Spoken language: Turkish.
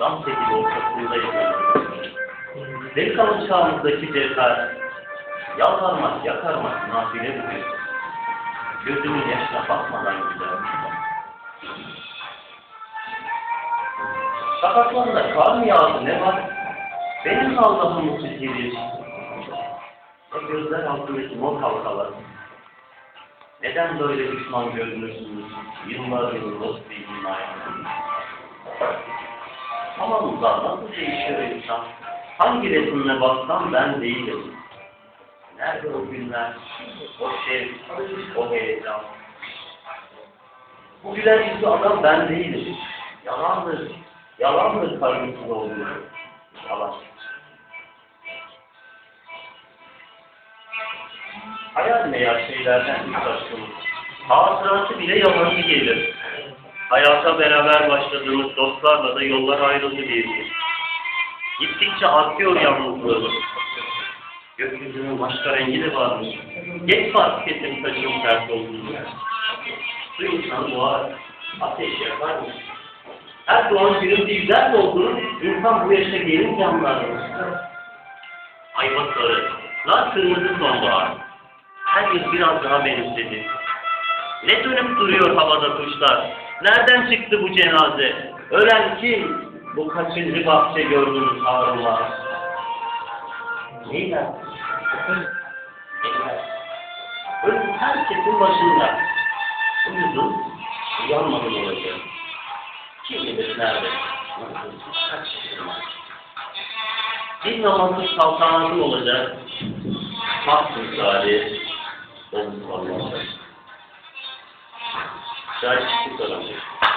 dans gibi ortasındayız. Delikanlı çağımızdaki cevher, yalvarmak, yakarmak nafiledir. Gözümün yaşına bakmadan gider. Şakaklarında kar mı yağdı ne var? Benim Allah'ım çizilir. O gözler altındaki mor halkalar. Neden böyle düşman görünürsünüz? Yıllar yıl dost bildiğin Amanızdan nasıl değişiyor insan? Hangi resimle baksam ben değilim. Nerede o günler? O şevk, o heyecan. Bu gülen yüzlü adam ben değilim. Yalandır. Yalandır karnımsız olduğu. Yalan. Hayal meğer şeylerden hiç aşkımız. Hatırası bile yabancı gelir. Hayata beraber başladığımız dostlarla da yollar ayrıldı diyebilir. Gittikçe artıyor yalnızlığımız. Gökyüzünün başka rengi de varmış. Geç fark ettim saçım ters olduğunu. Su insanı boğar, ateş yakar mı? Her doğan günün bir güzel olduğunu insan bu yaşta gelince anlar. Ayva sarı, nar kırmızı sonbahar. Her yıl biraz daha benimsedi. Ne dönüp duruyor havada kuşlar? Nereden çıktı bu cenaze? Ölen kim? Bu kaçıncı bahçe gördünüz ağrılar? Neyler? Neyler? Ölüm herkesin başında. Uyudun, uyanmadın olacak. Kim bilir nerede? Kaç yaşında? Bir namazsız kalkanatın olacak. Mahsus tarihi. Olmuş olmaz. Charge is 2000.